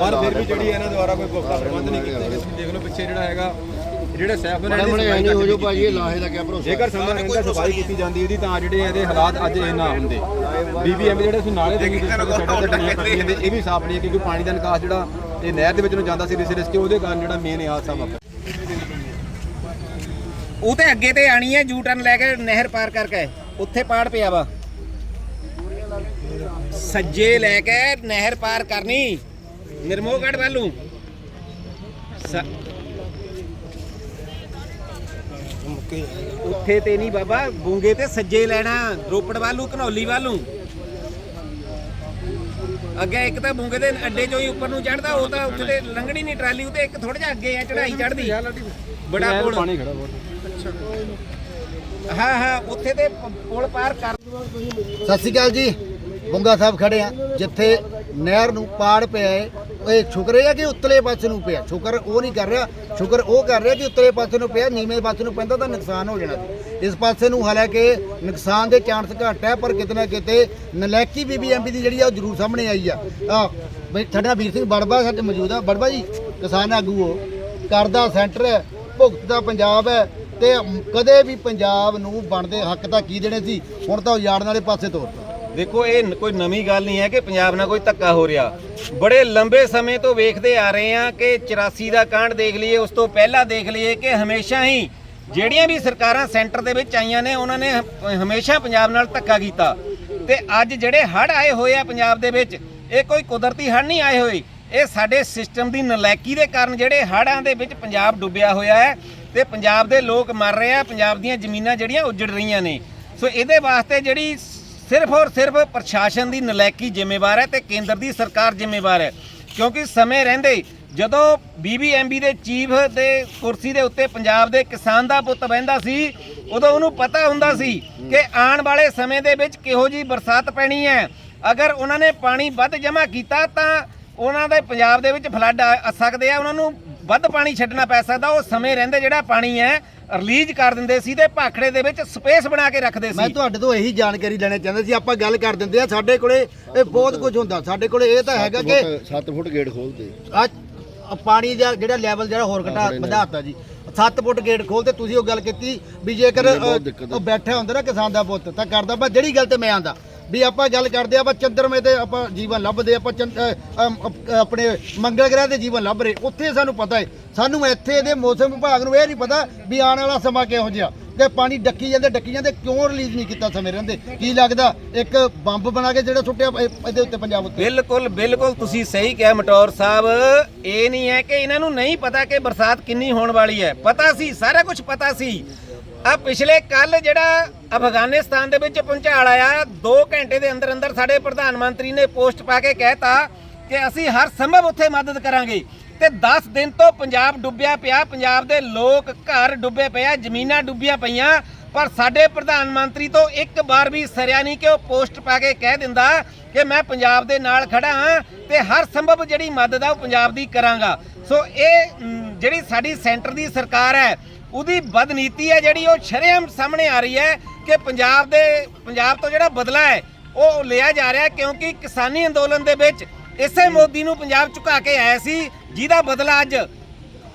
ਪਰ ਫਿਰ ਵੀ ਜਿਹੜੀ ਇਹਨਾਂ ਦੁਆਰਾ ਕੋਈ ਪੁਖਤਾ ਪ੍ਰਬੰਧ ਨਹੀਂ ਕੀਤੇ ਗਏ ਤੁਸੀਂ ਦੇਖ ਲਓ ਪਿੱਛੇ ਜਿਹੜਾ ਹੈਗਾ ਜਿਹੜੇ ਸੈਫ ਨੇ ਬੜੇ ਬੜੇ ਐਨੀ ਹੋ ਜੋ ਭਾਜੀ ਇਹ ਲਾਹੇ ਦਾ ਕੀ ਭਰੋਸਾ? ਜੇਕਰ ਸਮਾਂ ਰਹਿੰਦਾ ਸਫ਼ਾਈ ਕੀਤੀ ਜਾਂਦੀ ਇਹਦੀ ਤਾਂ ਜਿਹੜੇ ਇਹਦੇ ਹਾਲਾਤ ਅੱਜ ਇਹ ਨਾ ਹੁੰਦੇ। ਬੀਬੀਐਮ ਜਿਹੜੇ ਤੁਸੀਂ ਨਾਲੇ ਦੇ ਵਿੱਚ ਸਾਡਾ ਤੇ ਬਣੀਆਂ ਪਈਆਂ ਨੇ ਇਹ ਵੀ ਸਾਫ਼ ਨਹੀਂ ਹੈ ਕਿਉਂਕਿ ਪਾਣੀ ਦਾ ਨਿਕਾਸ ਜਿਹੜਾ ਇਹ ਨਹਿਰ ਦੇ ਵਿੱਚ ਨੂੰ ਜਾਂਦਾ ਸੀ ਰਿਸ ਰਿਸ ਕੇ ਉਹਦੇ ਕਾਰਨ ਜਿਹੜਾ ਮੇਨ ਇਹ ਹਾਦਸਾ ਵਾਪਰਿਆ। ਉਹ ਤੇ ਅੱਗੇ ਤੇ ਆਣੀ ਹੈ ਯੂ ਟਰਨ ਲੈ ਕੇ ਨਹਿਰ ਪਾਰ ਕਰਕੇ। ਉੱਥੇ ਪਾੜ ਪਿਆ ਵਾ। ਸੱਜੇ ਲੈ ਕੇ ਨਹਿਰ ਪਾਰ ਕਰਨੀ। ਵੱਲੋਂ ਸ- ਉੱਥੇ ਤੇ ਨਹੀਂ ਬਾਬਾ ਬੂੰਗੇ ਤੇ ਸੱਜੇ ਲੈਣਾ ਰੋਪੜ ਵੱਲੋਂ ਘਨੌਲੀ ਵੱਲੋਂ ਅੱਗੇ ਇੱਕ ਤਾਂ ਬੂੰਗੇ ਦੇ ਅੱਡੇ ਚੋਂ ਹੀ ਉੱਪਰ ਨੂੰ ਚੜਦਾ ਉਹ ਤਾਂ ਉੱਥੇ ਤੇ ਲੰਘਣੀ ਨਹੀਂ ਟਰਾਲੀ ਉਹ ਤੇ ਇੱਕ ਥੋੜਾ ਜਿਹਾ ਅੱਗੇ ਆ ਚੜਾਈ ਚੜਦੀ ਬੜਾ ਪੁਲ। ਪਾਣੀ ਖੜਾ ਬਹੁਤ। ਹਾਂ ਹਾਂ ਉੱਥੇ ਤੇ ਪੁਲ ਪਾਰ ਕਰ। ਸਤਿ ਸ਼੍ਰੀ ਅਕਾਲ ਜੀ। ਬੁੰਗਾ ਸਾਹਿਬ ਖੜੇ ਆ ਜਿੱਥੇ ਨਹਿਰ ਨੂੰ ਪਾੜ ਪਿਆ ਹੈ ਇਹ ਸ਼ੁਕਰ ਹੈ ਕਿ ਉੱਤਲੇ ਪਾਸੇ ਨੂੰ ਪਿਆ। ਸ਼ੁਕਰ ਉਹ ਨਹੀਂ ਕਰ ਰਿਹਾ। ਸ਼ੁਕਰ ਉਹ ਕਰ ਰਿਹਾ ਕਿ ਉੱਤਲੇ ਪਾਸੇ ਨੂੰ ਪਿਆ, ਨੀਵੇਂ ਪਾਸੇ ਨੂੰ ਪੈਂਦਾ ਤਾਂ ਨੁਕਸਾਨ ਹੋ ਜਾਣਾ ਸੀ। ਇਸ ਪਾਸੇ ਨੂੰ ਹਾਲਾਂਕਿ ਨੁਕਸਾਨ ਦੇ ਚਾਂਸ ਘੱਟ ਹੈ, ਪਰ ਕਿਤੇ ਨਾ ਕਿਤੇ ਨਲੈਕੀ ਬੀਬੀਐਮਪੀ ਦੀ ਜਿਹੜੀ ਆ ਉਹ ਜ਼ਰੂਰ ਸਾਹਮਣੇ ਆਈ ਆ। ਆ, ਬਈ ਸਾਡਾ ਵੀਰ ਸਿੰਘ ਬੜਬਾ ਸਾਡੇ ਮੌਜੂਦ ਆ। ਬੜਬਾ ਜੀ, ਕਿਸਾਨ ਆਗੂ ਹੋ। ਕਰਦਾ ਸੈਂਟਰ ਹੈ, ਭੁਗਤ ਦਾ ਪੰਜਾਬ ਹੈ ਤੇ ਕਦੇ ਵੀ ਪੰਜਾਬ ਨੂੰ ਬਣਦੇ ਹੱਕ ਤਾਂ ਕੀ ਦੇਣੇ ਸੀ? ਹੁਣ ਤਾਂ ਉਜਾੜਨ ਵਾਲੇ ਪਾਸੇ ਤੋਰਤਾ। ਦੇਖੋ, ਇਹ ਕੋਈ ਨਵੀਂ ਗੱਲ ਨਹੀਂ ਹੈ ਕਿ ਪੰਜਾਬ ਨਾਲ ਕੋਈ ਧੱਕਾ ਹੋ ਰਿਹਾ। ਬੜੇ ਲੰਬੇ ਸਮੇਂ ਤੋਂ ਵੇਖਦੇ ਆ ਰਹੇ ਹਾਂ ਕਿ 84 ਦਾ ਕਾਂਡ ਦੇਖ ਲਈਏ, ਉਸ ਤੋਂ ਪਹਿਲਾਂ ਦੇਖ ਲਈਏ ਕਿ ਹਮੇਸ਼ਾ ਹੀ ਜਿਹੜੀਆਂ ਵੀ ਸਰਕਾਰਾਂ ਸੈਂਟਰ ਦੇ ਵਿੱਚ ਆਈਆਂ ਨੇ, ਉਹਨਾਂ ਨੇ ਹਮੇਸ਼ਾ ਪੰਜਾਬ ਨਾਲ ਧੱਕਾ ਕੀਤਾ। ਤੇ ਅੱਜ ਜਿਹੜੇ ਹੜ੍ਹ ਆਏ ਹੋਏ ਆ ਪੰਜਾਬ ਦੇ ਵਿੱਚ, ਇਹ ਕੋਈ ਕੁਦਰਤੀ ਹੜ੍ਹ ਨਹੀਂ ਆਏ ਹੋਏ। ਇਹ ਸਾਡੇ ਸਿਸਟਮ ਦੀ ਨਲਾਇਕੀ ਦੇ ਕਾਰਨ ਜਿਹੜੇ ਹੜ੍ਹਾਂ ਦੇ ਵਿੱਚ ਪੰਜਾਬ ਡੁੱਬਿਆ ਹੋਇਆ ਹੈ ਤੇ ਪੰਜਾਬ ਦੇ ਲੋਕ ਮਰ ਰਹੇ ਆ, ਪੰਜਾਬ ਦੀਆਂ ਜ਼ਮੀਨਾਂ ਜਿਹੜੀਆਂ ਉੱਜੜ ਰਹੀਆਂ ਨੇ। ਸੋ ਇਹਦੇ ਵਾਸਤੇ ਜਿਹੜੀ ਸਿਰਫ ਔਰ ਸਿਰਫ ਪ੍ਰਸ਼ਾਸਨ ਦੀ ਨਲਾਇਕੀ ਜ਼ਿੰਮੇਵਾਰ ਹੈ ਤੇ ਕੇਂਦਰ ਦੀ ਸਰਕਾਰ ਜ਼ਿੰਮੇਵਾਰ ਹੈ। ਕਿਉਂਕਿ ਸਮੇਂ ਰਹਿੰਦੇ ਜਦੋਂ ਬੀਬੀਐਮਬੀ ਦੇ ਚੀਫ ਦੇ ਕੁਰਸੀ ਦੇ ਉੱਤੇ ਪੰਜਾਬ ਦੇ ਕਿਸਾਨ ਦਾ ਪੁੱਤ ਬਹਿੰਦਾ ਸੀ, ਉਦੋਂ ਉਹਨੂੰ ਪਤਾ ਹੁੰਦਾ ਸੀ ਕਿ ਆਉਣ ਵਾਲੇ ਸਮੇਂ ਦੇ ਵਿੱਚ ਕਿਹੋ ਜੀ ਬਰਸਾਤ ਪੈਣੀ ਹੈ। ਅਗਰ ਉਹਨਾਂ ਨੇ ਪਾਣੀ ਵੱਧ ਜਮ੍ਹਾਂ ਕੀਤਾ ਤਾਂ ਉਹਨਾਂ ਦੇ ਪੰਜਾਬ ਦੇ ਵਿੱਚ ਫਲੱਡ ਆ ਸਕਦੇ ਆ, ਉਹਨਾਂ ਨੂੰ ਵੱਧ ਪਾਣੀ ਛੱਡਣਾ ਪੈ ਸਕਦਾ ਉਹ ਸਮੇਂ ਰਹਿੰਦੇ ਜਿਹੜਾ ਪਾਣੀ ਹੈ ਰਿਲੀਜ਼ ਕਰ ਦਿੰਦੇ ਸੀ ਤੇ ਭਾਖੜੇ ਦੇ ਵਿੱਚ ਸਪੇਸ ਬਣਾ ਕੇ ਰੱਖਦੇ ਮੈਂ ਸੀ ਤੁਹਾਡੇ ਤੋਂ ਇਹੀ ਜਾਣਕਾਰੀ ਲੈਣਾ ਚਾਹੁੰਦਾ ਸੀ ਆਪਾਂ ਗੱਲ ਕਰ ਦਿੰਦੇ ਆ ਸਾਡੇ ਕੋਲੇ ਇਹ ਬਹੁਤ ਕੁਝ ਹੁੰਦਾ ਸਾਡੇ ਕੋਲੇ ਇਹ ਤਾਂ ਹੈਗਾ ਕਿ 7 ਫੁੱਟ ਗੇਟ ਖੋਲਦੇ। ਆ ਪਾਣੀ ਦਾ ਜਿਹੜਾ ਲੈਵਲ ਜਿਹੜਾ ਹੋਰ ਘਟਾ ਵਧਾਤਾ ਜੀ। 7 ਫੁੱਟ ਗੇਟ ਖੋਲਦੇ ਤੁਸੀਂ ਉਹ ਗੱਲ ਕੀਤੀ ਵੀ ਜੇਕਰ ਉਹ ਬੈਠਾ ਹੁੰਦਾ ਨਾ ਕਿਸਾਨ ਦਾ ਪੁੱਤ ਤਾਂ ਕਰਦਾ ਪਰ ਜਿਹੜੀ ਗੱਲ ਤੇ ਮੈਂ ਆਂਦਾ। ਵੀ ਆਪਾਂ ਗੱਲ ਕਰਦੇ ਆ ਆਪਾਂ ਚੰਦਰਮੇ ਤੇ ਆਪਾਂ ਜੀਵਨ ਲੱਭਦੇ ਆਪਾਂ ਆਪਣੇ ਮੰਗਲ ਗ੍ਰਹਿ ਤੇ ਜੀਵਨ ਲੱਭ ਰਹੇ ਉੱਥੇ ਸਾਨੂੰ ਪਤਾ ਹੈ। ਸਾਨੂੰ ਇੱਥੇ ਦੇ ਮੌਸਮ ਵਿਭਾਗ ਨੂੰ ਇਹ ਨਹੀਂ ਪਤਾ ਵੀ ਆਉਣ ਵਾਲਾ ਸਮਾਂ ਕਿਹੋ ਜਿਹਾ। ਤੇ ਪਾਣੀ ਡੱਕੀ ਜਾਂਦੇ ਡੱਕੀ ਜਾਂਦੇ, ਕਿਉਂ ਰਿਲੀਜ਼ ਨਹੀਂ ਕੀਤਾ ਸਮੇਂ ਰਹਿੰਦੇ? ਕੀ ਲੱਗਦਾ, ਇੱਕ ਬੰਬ ਬਣਾ ਕੇ ਜਿਹੜਾ ਸੁੱਟਿਆ ਇਹਦੇ ਉੱਤੇ ਪੰਜਾਬ ਉੱਤੇ? ਬਿਲਕੁਲ ਬਿਲਕੁਲ, ਤੁਸੀਂ ਸਹੀ ਕਿਹਾ ਮਟੌਰ ਸਾਹਿਬ। ਇਹ ਨਹੀਂ ਹੈ ਕਿ ਇਹਨਾਂ ਨੂੰ ਨਹੀਂ ਪਤਾ ਕਿ ਬਰਸਾਤ ਕਿੰਨੀ ਹੋਣ ਵਾਲੀ ਹੈ। ਪਤਾ ਸੀ, ਸਾਰਾ ਕੁਝ ਪਤਾ ਸੀ। ਆ ਪਿਛਲੇ ਕੱਲ ਜਿਹੜਾ ਅਫਗਾਨਿਸਤਾਨ ਦੇ ਵਿੱਚ ਪਹੁੰਚਾਲ ਆਇਆ 2 ਘੰਟੇ ਦੇ ਅੰਦਰ ਅੰਦਰ ਸਾਡੇ ਪ੍ਰਧਾਨ ਮੰਤਰੀ ਨੇ ਪੋਸਟ ਪਾ ਕੇ ਕਹਿਤਾ ਕਿ ਅਸੀਂ ਹਰ ਸੰਭਵ ਉੱਥੇ ਮਦਦ ਕਰਾਂਗੇ। ਤੇ 10 ਦਿਨ ਤੋਂ ਪੰਜਾਬ ਡੁੱਬਿਆ ਪਿਆ, ਪੰਜਾਬ ਦੇ ਲੋਕ ਘਰ ਡੁੱਬੇ ਪਿਆ ਜ਼ਮੀਨਾਂ ਡੁੱਬੀਆਂ ਪਈਆਂ, ਪਰ ਸਾਡੇ ਪ੍ਰਧਾਨ ਮੰਤਰੀ ਤੋਂ ਇੱਕ ਵਾਰ ਵੀ ਸਰਿਆ ਨਹੀਂ ਕਿ ਉਹ ਪੋਸਟ ਪਾ ਕੇ ਕਹਿ ਦਿੰਦਾ ਕਿ ਮੈਂ ਪੰਜਾਬ ਦੇ ਨਾਲ ਖੜਾ ਹਾਂ ਤੇ ਹਰ ਸੰਭਵ ਜਿਹੜੀ ਮਦਦ ਆ ਉਹ ਪੰਜਾਬ ਦੀ ਕਰਾਂਗਾ। ਸੋ ਇਹ ਜਿਹੜੀ ਸਾਡੀ ਸੈਂਟਰ ਦੀ ਸਰਕਾਰ ਹੈ ਉਹਦੀ ਬਦਨੀਤੀ ਹੈ ਜਿਹੜੀ ਉਹ ਸ਼ਰੇਆਮ ਸਾਹਮਣੇ ਆ ਰਹੀ ਹੈ ਕਿ ਪੰਜਾਬ ਦੇ ਪੰਜਾਬ ਤੋਂ ਜਿਹੜਾ ਬਦਲਾ ਹੈ ਉਹ ਲਿਆ ਜਾ ਰਿਹਾ ਕਿਉਂਕਿ ਕਿਸਾਨੀ ਅੰਦੋਲਨ ਦੇ ਵਿੱਚ ਇਸੇ ਮੋਦੀ ਨੂੰ ਪੰਜਾਬ ਝੁਕਾ ਕੇ ਆਇਆ ਸੀ ਜਿਹਦਾ ਬਦਲਾ ਅੱਜ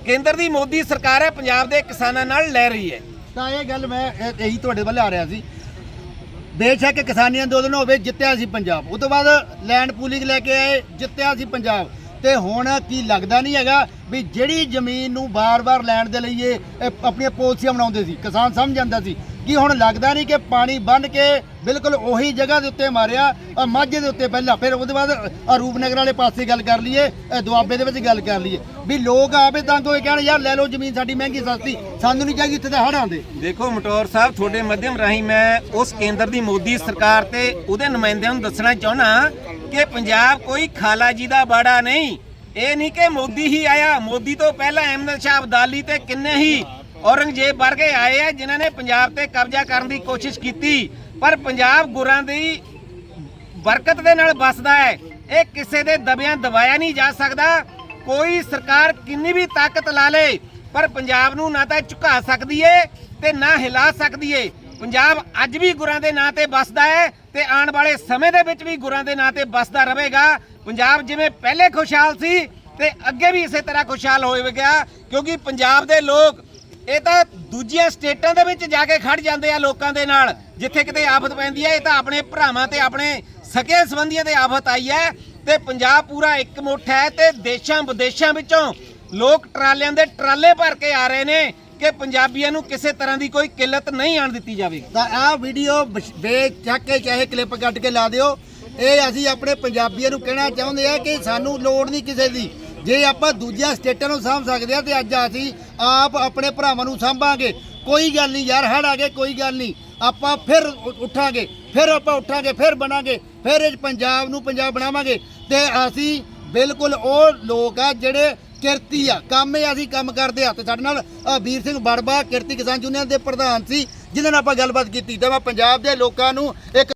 ਕੇਂਦਰ ਦੀ ਮੋਦੀ ਸਰਕਾਰ ਹੈ ਪੰਜਾਬ ਦੇ ਕਿਸਾਨਾਂ ਨਾਲ ਲੈ ਰਹੀ ਹੈ। ਤਾਂ ਇਹ ਗੱਲ ਮੈਂ ਇਹ- ਇਹੀ ਤੁਹਾਡੇ ਵੱਲ ਆ ਰਿਹਾ ਸੀ। ਬੇਸ਼ੱਕ ਕਿਸਾਨੀ ਅੰਦੋਲਨ ਹੋਵੇ ਜਿੱਤਿਆ ਸੀ ਪੰਜਾਬ। ਉਸ ਤੋਂ ਬਾਅਦ ਲੈਂਡ ਪੂਲਿੰਗ ਲੈ ਕੇ ਆਏ ਜਿੱਤਿਆ ਸੀ ਪੰਜਾਬ। ਤੇ ਹੁਣ ਕੀ ਲੱਗਦਾ ਨਹੀਂ ਹੈਗਾ ਵੀ ਜਿਹੜੀ ਜ਼ਮੀਨ ਨੂੰ ਬਾਰ-ਬਾਰ ਲੈਣ ਦੇ ਲਈ ਇਹ ਇਹ ਆਪਣੀਆਂ ਪੋਲਸੀਆਂ ਬਣਾਉਂਦੇ ਸੀ, ਕਿਸਾਨ ਸਮਝ ਜਾਂਦਾ ਸੀ। ਕਿ ਹੁਣ ਲੱਗਦਾ ਨਹੀਂ ਕਿ ਪਾਣੀ ਬੰਨ ਕੇ ਬਿਲਕੁਲ ਉਹੀ ਜਗ੍ਹਾ ਦੇ ਉੱਤੇ ਮਾਰਿਆ ਆਹ ਮਾਝੇ ਦੇ ਉੱਤੇ ਪਹਿਲਾਂ, ਫਿਰ ਉਹਦੇ ਬਾਅਦ ਆਹ ਰੂਪਨਗਰ ਵਾਲੇ ਪਾਸੇ ਗੱਲ ਕਰ ਲਈਏ ਇਹ ਦੁਆਬੇ ਦੇ ਵਿੱਚ ਗੱਲ ਕਰ ਲਈਏ। ਵੀ ਲੋਕ ਆਪੇ ਤੰਗ ਹੋਏ, ਕਹਿਣ ਯਾਰ ਲੈ ਲਓ ਜ਼ਮੀਨ ਸਾਡੀ ਮਹਿੰਗੀ ਸਸਤੀ, ਸਾਨੂੰ ਨਹੀਂ ਚਾਹੀਦੀ ਇੱਥੇ ਤਾਂ ਹੜ੍ਹ ਆਉਂਦੇ ਦੇਖੋ ਮਟੌਰ ਸਾਹਿਬ, ਤੁਹਾਡੇ ਮਾਧਿਅਮ ਰਾਹੀਂ ਮੈਂ ਉਸ ਕੇਂਦਰ ਦੀ ਮੋਦੀ ਸਰਕਾਰ ਤੇ ਉਹਦੇ ਨੁਮਾਇੰਦਿਆਂ ਨੂੰ ਦੱਸਣਾ ਚਾਹੁੰਦਾ ਕਿ ਪੰਜਾਬ ਕੋਈ ਖਾਲਾ ਜੀ ਦਾ ਬਾੜਾ ਨਹੀਂ। ਇਹ ਨਹੀਂ ਕਿ ਮੋਦੀ ਹੀ ਆਇਆ। ਮੋਦੀ ਤੋਂ ਪਹਿਲਾਂ ਅਹਿਮਦ ਸ਼ਾਹ ਅਬਦਾਲੀ ਤੇ ਕਿੰਨੇ ਹੀ ਔਰੰਗਜ਼ੇਬ ਵਰਗੇ ਆਏ ਆ, ਜਿਨ੍ਹਾਂ ਨੇ ਪੰਜਾਬ ਤੇ ਕਬਜ਼ਾ ਕਰਨ ਦੀ ਕੋਸ਼ਿਸ਼ ਕੀਤੀ। ਪਰ ਪੰਜਾਬ ਗੁਰਾਂ ਦੀ ਬਰਕਤ ਦੇ ਨਾਲ ਵਸਦਾ ਹੈ। ਇਹ ਕਿਸੇ ਦੇ ਦਬਿਆਂ ਦਬਾਇਆ ਨਹੀਂ ਜਾ ਸਕਦਾ। ਕੋਈ ਸਰਕਾਰ ਕਿੰਨੀ ਵੀ ਤਾਕਤ ਲਾ ਲੇ, ਪਰ ਪੰਜਾਬ ਨੂੰ ਨਾ ਤਾਂ ਝੁਕਾ ਸਕਦੀ ਏ ਤੇ ਨਾ ਹਿਲਾ ਸਕਦੀ ਏ। ਪੰਜਾਬ ਅੱਜ ਵੀ ਗੁਰਾਂ ਦੇ ਨਾਂ ਤੇ ਵੱਸਦਾ ਹੈ ਤੇ ਆਉਣ ਵਾਲੇ ਸਮੇਂ ਦੇ ਵਿੱਚ ਵੀ ਗੁਰਾਂ ਦੇ ਨਾਂ ਤੇ ਵੱਸਦਾ ਰਹੇਗਾ। ਪੰਜਾਬ ਜਿਵੇਂ ਪਹਿਲੇ ਖੁਸ਼ਹਾਲ ਸੀ ਤੇ ਅੱਗੇ ਵੀ ਇਸੇ ਤਰ੍ਹਾਂ ਖੁਸ਼ਹਾਲ ਹੋਵੇਗਾ, ਕਿਉਂਕਿ ਪੰਜਾਬ ਦੇ ਲੋਕ ਇਹ ਤਾਂ ਦੂਜੀਆਂ ਸਟੇਟਾਂ ਦੇ ਵਿੱਚ ਜਾ ਕੇ ਖੜ ਜਾਂਦੇ ਆ ਲੋਕਾਂ ਦੇ ਨਾਲ, ਜਿੱਥੇ ਕਿਤੇ ਆਫਤ ਪੈਂਦੀ ਹੈ, ਇਹ ਤਾਂ ਆਪਣੇ ਭਰਾਵਾਂ ਤੇ ਆਪਣੇ ਸਕੇ ਸੰਬੰਧੀਆਂ ਤੇ ਆਫਤ ਆਈ ਹੈ ਤੇ ਪੰਜਾਬ ਪੂਰਾ ਇੱਕ ਮੁੱਠ ਹੈ ਤੇ ਦੇਸ਼ਾਂ ਵਿਦੇਸ਼ਾਂ ਵਿੱਚੋਂ ਲੋਕ ਟਰਾਲਿਆਂ ਦੇ ਟਰਾਲੇ ਭਰ ਕੇ ਆ ਰਹੇ ਨੇ। ਕਿ ਪੰਜਾਬੀਆਂ ਨੂੰ ਕਿਸੇ ਤਰ੍ਹਾਂ ਦੀ ਕੋਈ ਕਿੱਲਤ ਨਹੀਂ ਆਣ ਦਿੱਤੀ ਜਾਵੇਗੀ ਤਾਂ ਆਹ ਵੀਡੀਓ ਵੇਚ ਚੱਕ ਕੇ ਚਾਹੇ ਕਲਿੱਪ ਕੱਟ ਕੇ ਲਾ ਦਿਓ। ਇਹ ਅਸੀਂ ਆਪਣੇ ਪੰਜਾਬੀਆਂ ਨੂੰ ਕਹਿਣਾ ਚਾਹੁੰਦੇ ਆ ਕਿ ਸਾਨੂੰ ਲੋੜ ਨਹੀਂ ਕਿਸੇ ਦੀ। ਜੇ ਆਪਾਂ ਦੂਜੀਆਂ ਸਟੇਟਾਂ ਨੂੰ ਸਾਂਭ ਸਕਦੇ ਆ ਤੇ ਅੱਜ ਅਸੀਂ ਆਪ ਆਪਣੇ ਭਰਾਵਾਂ ਨੂੰ ਸਾਂਭਾਂਗੇ। ਕੋਈ ਗੱਲ ਨਹੀਂ ਯਾਰ ਹੜ ਆ ਗਏ, ਕੋਈ ਗੱਲ ਨਹੀਂ। ਆਪਾਂ ਫਿਰ ਉੱਠਾਂਗੇ, ਫਿਰ ਆਪਾਂ ਉੱਠਾਂਗੇ, ਫਿਰ ਬਣਾਂਗੇ। ਫਿਰ ਇਹ ਪੰਜਾਬ ਨੂੰ ਪੰਜਾਬ ਬਣਾਵਾਂਗੇ। ਤੇ ਅਸੀਂ ਬਿਲਕੁਲ ਉਹ ਲੋਕ ਆ ਜਿਹੜੇ ਕਿਰਤੀ ਆ ਕੰਮ ਇਹ ਅਸੀਂ ਕੰਮ ਕਰਦੇ ਆ ਤੇ ਸਾਡੇ ਨਾਲ ਅ, ਵੀਰ ਸਿੰਘ ਬੜਬਾ ਕਿਰਤੀ ਕਿਸਾਨ ਯੂਨੀਅਨ ਦੇ ਪ੍ਰਧਾਨ ਸੀ ਜਿਨ੍ਹਾਂ ਨਾਲ ਆਪਾਂ ਗੱਲਬਾਤ ਕੀਤੀ ਤਾਂ ਮੈਂ ਪੰਜਾਬ ਦੇ ਲੋਕਾਂ ਨੂੰ ਇੱਕ